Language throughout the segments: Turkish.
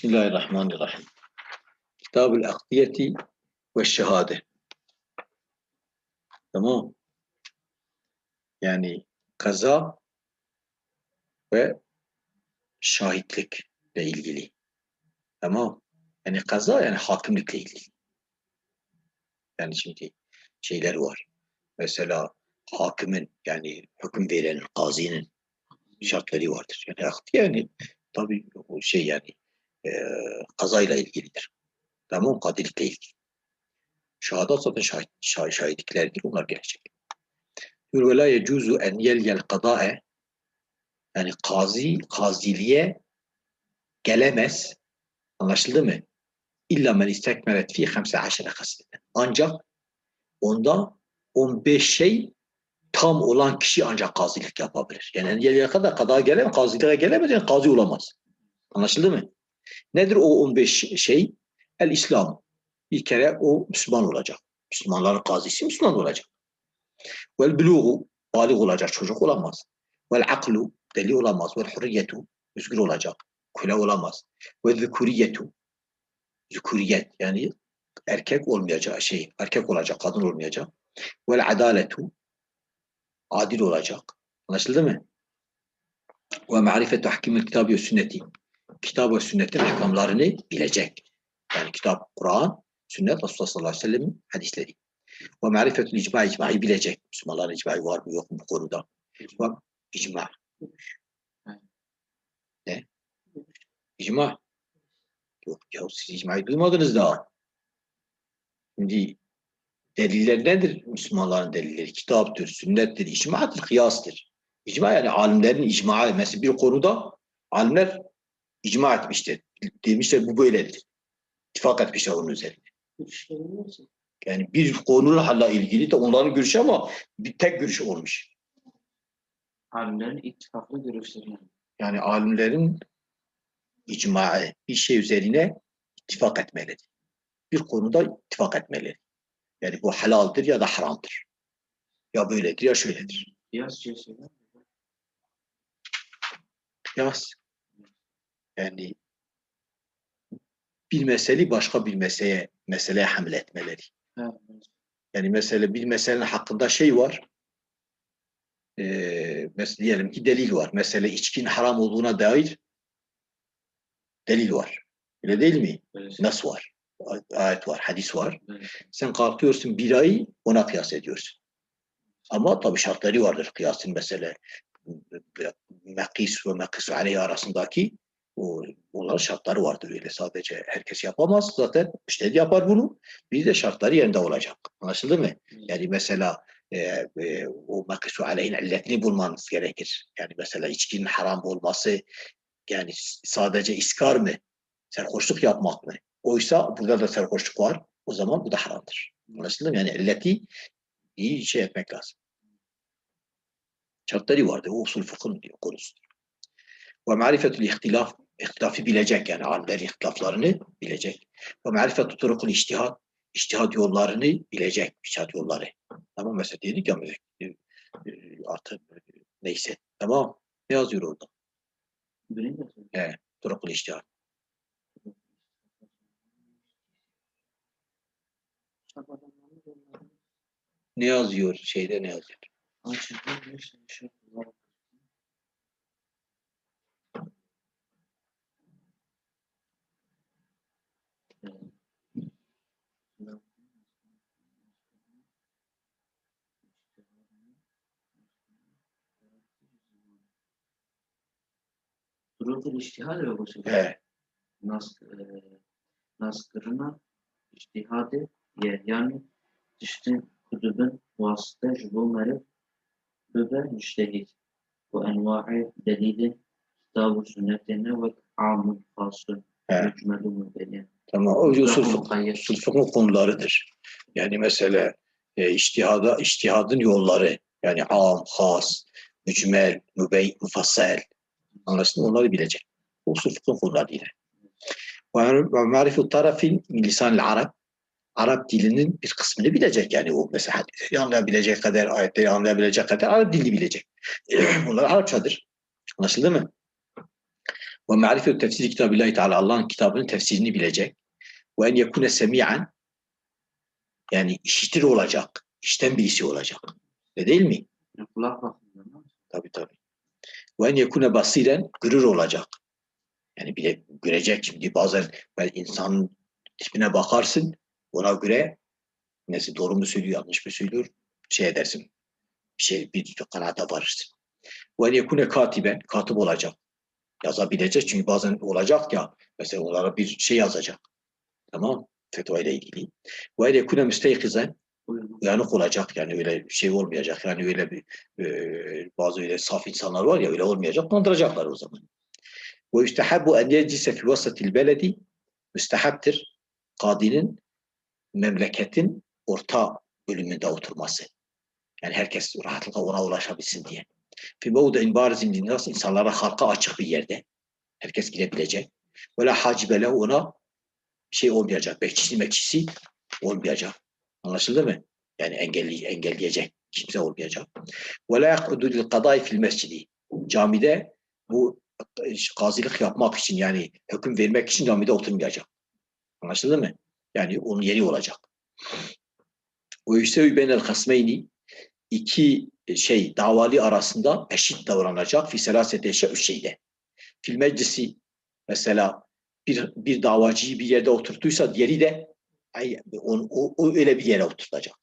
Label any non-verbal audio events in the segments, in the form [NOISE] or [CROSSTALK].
Bismillahirrahmanirrahim. Kitab-ül Akdiyeti ve Şehade. Tamam. Yani kaza ve şahitlikle ilgili. Tamam. Yani kaza yani hakimlikle ilgili. Yani şimdi şeyler var. Mesela hakimin yani hüküm verenin, kazinin şartları vardır. Yani akdi yani tabii o şey yani e, kazayla ilgilidir. Tamam kadirlikle ilgili. Şehadat zaten şahit, şah, şahitliklerdir. Onlar gelecek. Diyor ve la yecuzu en yelyel kadae yani kazi, kaziliğe gelemez. Anlaşıldı mı? İlla men istekmeret fi 15 hasreten. Ancak onda 15 şey tam olan kişi ancak kazilik yapabilir. Yani engeliye kadar kadar gelemez, kaziliğe gelemez, yani kazi olamaz. Anlaşıldı mı? Nedir o 15 şey? El İslam. Bir kere o Müslüman olacak. Müslümanların kazisi Müslüman olacak. Vel buluğu, balik olacak, çocuk olamaz. Vel aklu, deli olamaz. Vel hurriyetu, özgür olacak, köle olamaz. Ve zükuriyetu, zükuriyet yani erkek olmayacak şey, erkek olacak, kadın olmayacak. Vel adaletu, adil olacak. Anlaşıldı mı? Ve marifetu hakimil kitabı ve sünneti. Kitap ve sünnetin ahkamlarını bilecek. Yani kitap, Kur'an, sünnet, Resulullah sallallahu aleyhi ve sellem'in hadisleri. Ve marifetul icma, icmayı bilecek. Müslümanların icmayı var mı yok mu bu konuda? Ve icma. Ne? İcma. Yok ya siz icmayı duymadınız daha. Şimdi deliller nedir? Müslümanların delilleri kitaptır, sünnettir, icmadır, kıyastır. İcma yani alimlerin icma mesela bir konuda alimler icma etmiştir. Demişler bu böyledir. İttifak etmişler onun üzerine. Yani bir konuyla ilgili de onların görüşü ama bir tek görüş olmuş. Alimlerin ittifaklı görüşleri. yani. Yani alimlerin icma bir şey üzerine ittifak etmelidir. Bir konuda ittifak etmelidir. Yani bu halaldir ya da haramdır. Ya böyledir ya şöyledir. Kıyas şey? Kıyas. Yani bir meseleyi başka bir meseleye, meseleye hamle etmeleri. Ha, Yani mesela bir meselenin hakkında şey var. Ee, mes diyelim ki delil var. Mesele içkin haram olduğuna dair delil var. Öyle değil mi? şey. Nas var. Ayet var, hadis var. Evet. Sen kalkıyorsun bir ayı ona kıyas ediyorsun. Ama tabii şartları vardır kıyasın mesele. Mekis ve mekis aleyhi arasındaki o, onların şartları vardır öyle. Sadece herkes yapamaz zaten. Müşteri yapar bunu. Bir de şartları yerinde olacak. Anlaşıldı mı? Yani mesela e, e, o mekisu aleyhin illetini bulmanız gerekir. Yani mesela içkinin haram olması yani sadece iskar mı? Serhoşluk yapmak mı? Oysa burada da serhoşluk var. O zaman bu da haramdır. Anlaşıldı mı? Yani illeti iyi şey etmek lazım. Şartları vardır. O usul fıkhın konusudur ve marifetul ihtilaf ihtilafı bilecek yani alimlerin ihtilaflarını bilecek. Ve marifetu turukul iştihat iştihat yollarını bilecek. İştihat yolları. Tamam mesela dedik ya e, e, artık e, neyse. Tamam. Ne yazıyor orada? He, turukul yolları Ne yazıyor? Şeyde ne yazıyor? Açılmış, şey olarak. Durukul iştihad ve usul. He. Nas, e, naskırına iştihadı ye yani işte kutubun vasıta jubunları ve müştehid ve enva'i delili kitab-ı sünnetine ve amun fasıl He. hükmeli mübeyyen. Tamam. O fıkhın konularıdır. Yani mesela e, iştihada, iştihadın yolları yani am, has, mücmel, mübey, mufassel anlaşıldı mı? Onları bilecek. Usul fıkhın konuları yine. Ve marifet tarafin lisan Arap Arap dilinin bir kısmını bilecek yani o mesela hadisi anlayabilecek kadar, ayetleri anlayabilecek kadar Arap dilini bilecek. [CLEARS THROAT] Bunlar Arapçadır. Anlaşıldı mı? Ve marifetü tefsiri kitabillahi teala Allah'ın kitabının tefsirini bilecek. Ve en yekune semi'an yani işitir olacak. işten birisi olacak. Ne değil mi? Kulak bakımından. Tabii tabii. Ve yekune basiren görür olacak. Yani bile görecek şimdi bazen ben insanın tipine bakarsın ona göre nesi doğru mu söylüyor yanlış mı söylüyor şey edersin. Bir şey bir kanaate varırsın. Ve yekune katiben katip olacak. Yazabilecek çünkü bazen olacak ya mesela onlara bir şey yazacak. Tamam fetva ile ilgili. Ve yekune müsteykizen. Uyanık olacak yani öyle bir şey olmayacak yani öyle bir e, bazı öyle saf insanlar var ya öyle olmayacak kandıracaklar o zaman. Ve istehabbu en yeclise fi vasatil beledi müstehaptir kadinin memleketin orta bölümünde oturması. Yani herkes rahatlıkla ona ulaşabilsin diye. Fi mevdi'in barizin linnas insanlara halka açık bir yerde. Herkes girebilecek. Ve la hacibe lehu ona şey olmayacak. Bekçisi mekçisi olmayacak. Anlaşıldı mı? Yani engelli, engelleyecek kimse olmayacak. Ve la yakudu lil kadai fil mescidi. Camide bu e, gazilik yapmak için yani hüküm vermek için camide oturmayacak. Anlaşıldı mı? Yani onun yeri olacak. O yüstevi benel hasmeyni iki e, şey davali arasında eşit davranacak fi selasete üç şeyde. Fil meclisi mesela bir, bir davacıyı bir yerde oturttuysa diğeri de ay, on, o, o öyle bir yere oturtacak.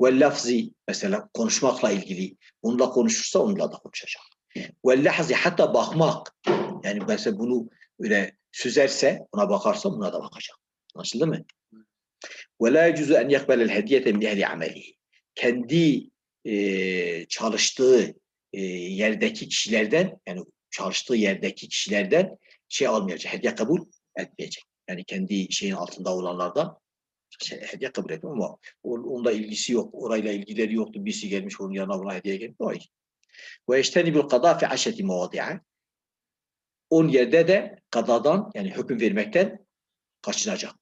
Ve lafzi mesela konuşmakla ilgili onunla konuşursa onunla da konuşacak. Ve lahzi hatta bakmak yani mesela bunu öyle süzerse ona bakarsa buna da bakacak. Anlaşıldı mı? Ve la yecuzu en yakbelel hediyete min ehli amelihi. Kendi e, çalıştığı e, yerdeki kişilerden yani çalıştığı yerdeki kişilerden şey almayacak, hediye kabul etmeyecek. Yani kendi şeyin altında olanlardan hediye kabul etmiyor ama on- onunla ilgisi yok, orayla ilgileri yoktu. Birisi gelmiş onun yanına buna hediye gelmiş. Hayır. Ve işteni bil kada fi aşeti muvadi'a. On yerde de kadadan yani hüküm vermekten kaçınacak.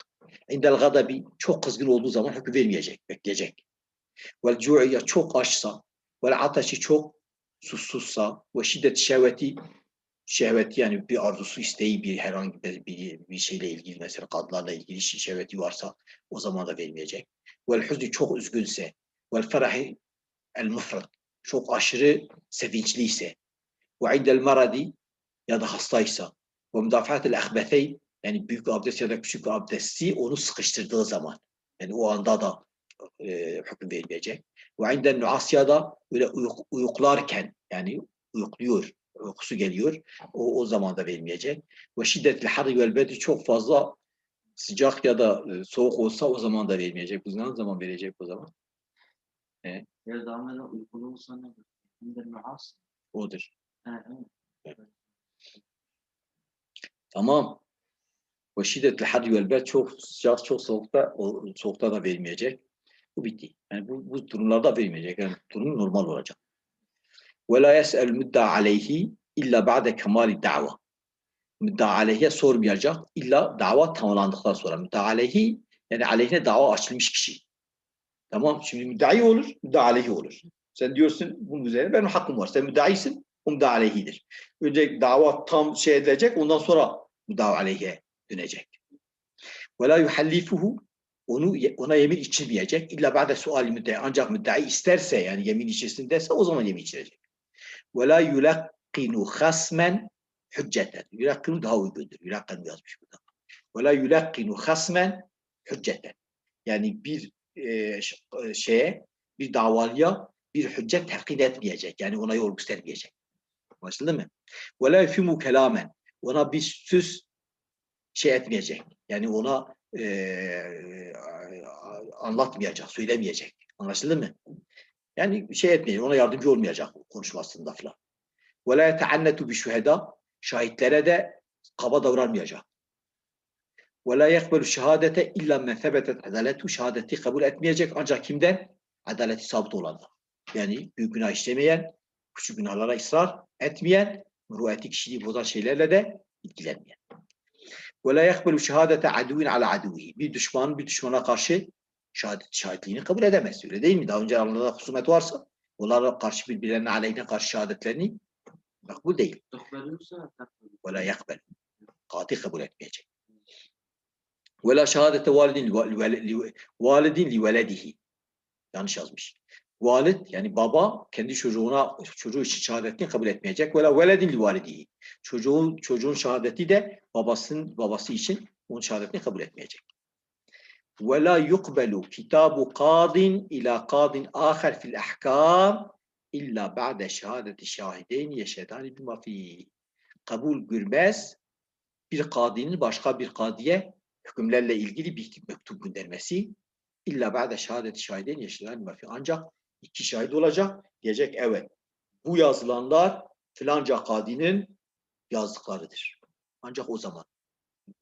İndel gadabi çok kızgın olduğu zaman hüküm vermeyecek, bekleyecek. Vel cu'ya çok açsa, vel ataşi çok susuzsa, ve şiddet şehveti şehveti yani bir arzusu, isteği bir herhangi bir, bir, bir şeyle ilgili mesela kadınlarla ilgili şehveti varsa o zaman da vermeyecek. Vel huzni çok üzgünse, vel ferahi el mufrat çok aşırı sevinçliyse ve indel maradi ya da hastaysa ve müdafaat-el ahbetheyn yani büyük abdest ya da küçük abdesti onu sıkıştırdığı zaman yani o anda da e, hüküm vermeyecek. Ve inden nuasya da böyle uyuk- uyuklarken yani uyukluyor, uykusu geliyor. O, o zaman da vermeyecek. Ve şiddetli harri vel berdi çok fazla sıcak ya da e, soğuk olsa o zaman da vermeyecek. Bu ne zaman verecek o zaman? Ya devam eden uykulu olsa ne olur? İndir nuhas. Odur. Evet. Tamam. Ve şiddetli harri vel berdi çok sıcak, çok soğukta, soğukta da vermeyecek. Bu bitti. Yani bu, bu durumlarda vermeyecek. Yani durum normal olacak. Ve la yes'el müdda aleyhi illa ba'de kemali da'va. Müdda aleyhiye sormayacak illa dava tamamlandıktan sonra. Müdda aleyhi yani aleyhine dava açılmış kişi. Tamam şimdi müddai olur, müdda aleyhi olur. Sen diyorsun bunun üzerine benim hakkım var. Sen müddaisin, o müdda aleyhidir. Önce dava tam şey edilecek ondan sonra müdda aleyhiye dönecek. Ve la yuhallifuhu onu ona yemin içilmeyecek. İlla ba'de suali müddai. Ancak müddai isterse yani yemin içerisindeyse o zaman yemin içilecek. Ve la yulakkinu hasmen hücceten. Yulakkinu daha uygundur. Yulakkinu yazmış burada. Ve la yulakkinu hasmen hücceten. Yani bir e, e, şeye, bir davalıya bir hüccet takid etmeyecek. Yani ona yol göstermeyecek. Anlaşıldı mı? Ve la yufimu kelamen. Ona bir söz şey etmeyecek. Yani ona e, anlatmayacak, söylemeyecek. Anlaşıldı mı? Yani şey etmeyecek, ona yardımcı olmayacak konuşmasında falan. Ve la yeteannetu bi şüheda şahitlere de kaba davranmayacak. Ve la yekbelu şehadete illa men sebetet adaletu şehadeti kabul etmeyecek ancak kimden? Adaleti sabit olanlar. Yani büyük günah işlemeyen, küçük günahlara ısrar etmeyen, müruvveti kişiliği bozan şeylerle de ilgilenmeyen. Ve la yekbelu şehadete aduvin ala aduvihi. Bir düşmanın bir düşmana karşı şahadet, şahitliğini kabul edemez. Öyle değil mi? Daha önce aralarında husumet varsa onlara karşı birbirlerine aleyhine karşı şehadetlerini makbul değil. Ve la yekbel. Kadi kabul etmeyecek. Ve la şehadete validin li, li, li, validin li veledihi. Yanlış yazmış. Valid yani baba kendi çocuğuna çocuğu için şehadetini kabul etmeyecek. Ve la veledin li validihi. Çocuğun çocuğun şehadeti de babasının babası için onun şehadetini kabul etmeyecek. Ve la yukbelu kitabu kadin ila kadin ahar fil ahkam illa ba'de şehadeti şahideyn yeşedani bima fi. Kabul görmez bir kadinin başka bir kadiye hükümlerle ilgili bir mektup göndermesi illa ba'de şehadeti şahideyn yeşedani bima fi. Ancak iki şahit olacak. Diyecek evet bu yazılanlar filanca kadinin yazdıklarıdır. Ancak o zaman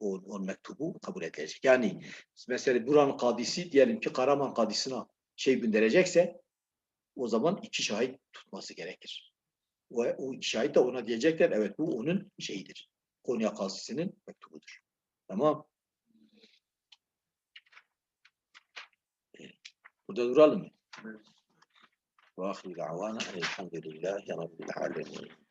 o, o mektubu kabul edilecek. Yani mesela buranın kadisi diyelim ki Karaman kadisine şey gönderecekse o zaman iki şahit tutması gerekir. Ve o iki şahit de ona diyecekler evet bu onun şeyidir. Konya kadisinin mektubudur. Tamam. Burada duralım mı? Evet. Ve ahir da'vana elhamdülillahi rabbil alemin.